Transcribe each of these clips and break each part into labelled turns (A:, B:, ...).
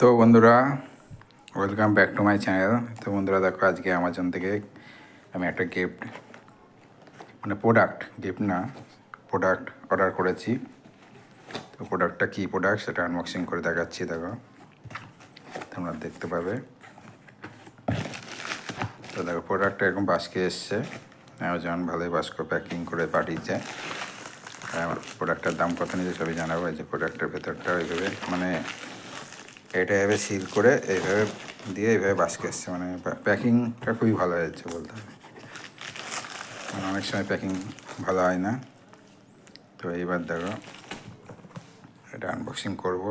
A: তো বন্ধুরা welcome back to my channel তো বন্ধুরা, দেখো আজকে অ্যামাজন থেকে আমি একটা গিফট মানে প্রোডাক্ট গিফট না প্রোডাক্ট অর্ডার করেছি। তো প্রোডাক্টটা কী প্রোডাক্ট সেটা আনবক্সিং করে দেখাচ্ছি, দেখো। তোমরা দেখতে পাবে। তো দেখো প্রোডাক্টটা এরকম বাস্কে এসছে। অ্যামাজন ভালোই বাস্ক প্যাকিং করে পাঠিয়েছে। প্রোডাক্টটার দাম কত নিয়েছে সবই জানাব, এই যে প্রোডাক্টের ভেতরটা ওইভাবে মানে এটা এভাবে সিল করে এইভাবে দিয়ে এইভাবে বাস্কে এসছে মানে প্যাকিংটা খুবই ভালো হয়েছে বলতে হবে। মানে অনেক সময় প্যাকিং ভালো হয় না। তো এইবার দেখো, এটা আনবক্সিং করব।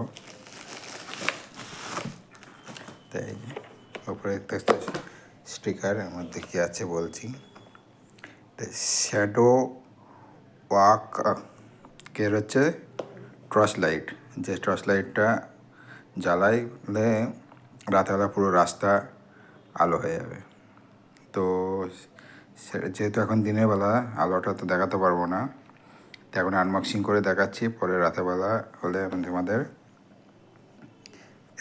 A: তাই ওপরে দেখতে স্টিকার এর মধ্যে কী আছে বলছি? শ্যাডো ওয়াক কের হচ্ছে টর্চ লাইট যে টর্চ লাইটটা জ্বালাইলে রাতেবেলা পুরো রাস্তা আলো হয়ে যাবে। তো যেহেতু এখন দিনের বেলা, আলোটা তো দেখাতে পারব না। তো এখন আনবক্সিং করে দেখাচ্ছি, পরে রাতেরবেলা হলে আমি তোমাদের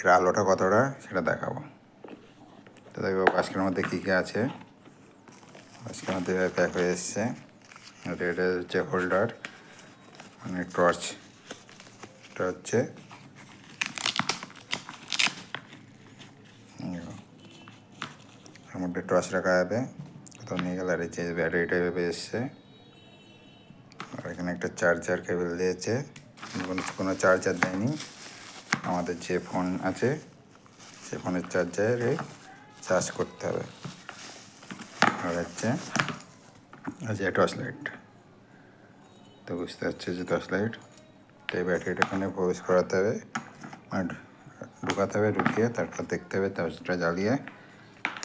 A: এর আলোটা কতটা সেটা দেখাবো। তো দেখো বাস্কের মধ্যে কী কী আছে? বাস্কের মধ্যে প্যাক হয়ে এসছে। এটা হচ্ছে হোল্ডার মানে টর্চ এটা হচ্ছে মধ্যে টর্চ রাখা যাবে কোথাও নিয়ে গেলে আর এই যে ব্যাটারিটা এভাবে এসছে। আর এখানে একটা চার্জার কেবল দিয়েছে। কোনো চার্জার দেয়নি। আমাদের যে ফোন আছে, সে ফোনের চার্জারে চার্জ করতে হবে। আর হচ্ছে আর যে টর্চ লাইট তো বুঝতে পারছি যে টর্চ লাইট তো এই ব্যাটারিটা এখানে প্রবেশ করাতে হবে। আর ঢুকাতে হবে, ঢুকিয়ে তারপর দেখতে হবে টর্চটা জ্বালিয়ে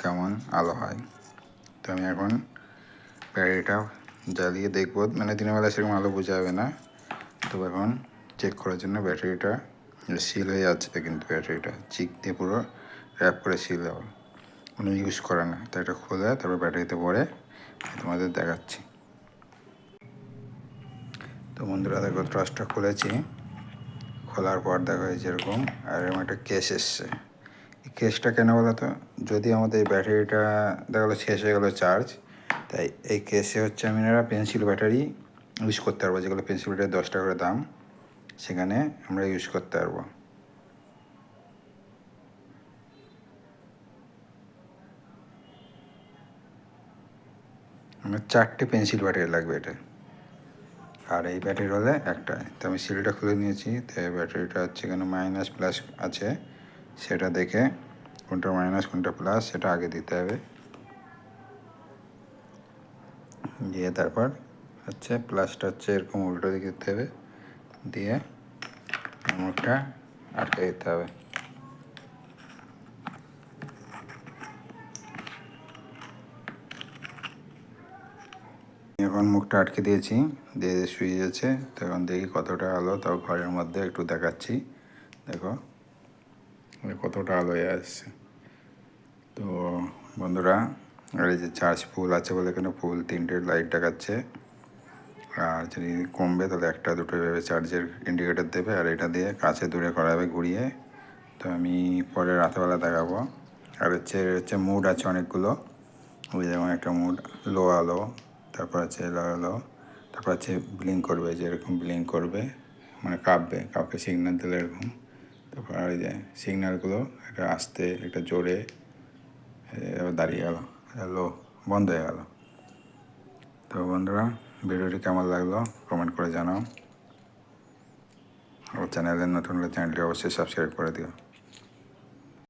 A: কেমন আলো হয়। তো আমি এখন ব্যাটারিটা জ্বালিয়ে দেখব। মানে দিনের বেলা সেরকম আলো বোঝা যাবে না। তো এখন চেক করার জন্য ব্যাটারিটা সিল হয়ে যাচ্ছে কিন্তু ব্যাটারিটা চিক দিয়ে পুরো র্যাপ করে সিল হবে কোনো ইউজ করে না। তো এটা খুলে তারপর ব্যাটারিতে ভরে তোমাদের দেখাচ্ছি। তো বন্ধুরা দেখো ট্রাস্টটা খুলেছি। খোলার পর দেখো এই যেরকম, আর এরকম একটা কেস এসছে। এই কেসটা কেন বলো তো? যদি আমাদের এই ব্যাটারিটা দেখা গেলো শেষ হয়ে গেলো চার্জ তাই এই কেসে হচ্ছে আমি এরা পেন্সিল ব্যাটারি ইউজ করতে পারব, যেগুলো পেন্সিল ব্যাটারি দশ টাকা করে দাম। সেখানে আমরা ইউজ করতে পারব। আমার চারটে পেন্সিল ব্যাটারি লাগবে এটা। আর এই ব্যাটারি হলে একটা। তো আমি সিলটা খুলে নিয়েছি, তো এই ব্যাটারিটা হচ্ছে এখানে মাইনাস প্লাস আছে। সেটা দেখে কোনটা মাইনাস কোনটা প্লাস সেটা আগে দিতে হবে। দিয়ে তারপর হচ্ছে প্লাসটা হচ্ছে এরকম উল্টো দিকে দিতে হবে। দিয়ে মুখটা আটকে দিতে হবে। এখন মুখটা আটকে দিয়েছি, দিয়ে শুয়ে যাচ্ছে, তো এখন দেখি কতটা আলো, তাও ঘরের মধ্যে একটু দেখাচ্ছি। দেখো কতটা আলো আসছে। তো বন্ধুরা, আর এই যে চার্জ ফুল আছে বলে এখানে ফুল, তিনটে লাইট দেখাচ্ছে। আর যদি কমবে তাহলে একটা দুটো এভাবে চার্জের ইন্ডিকেটার দেবে, আর এটা দিয়ে কাছে দূরে করাবে ঘুরিয়ে। তো আমি পরে রাতেবেলা দেখাবো। আর হচ্ছে হচ্ছে মুড আছে অনেকগুলো। ওই যেমন একটা মুড লো আলো। তারপর আছে লো আলো তারপর আছে ব্লিঙ্ক করবে যে এরকম ব্লিঙ্ক করবে মানে কাঁপবে, কাউকে সিগনাল দিলে এরকম, তারপর আর যে সিগনালগুলো একটা আস্তে, একটা জোরে দাঁড়িয়ে গেল লো বন্ধ হয়ে গেল। তো বন্ধুরা, ভিডিওটি কেমন লাগল কমেন্ট করে জানাও। আর চ্যানেলের নতুন হলে চ্যানেলটি অবশ্যই সাবস্ক্রাইব করে দিও।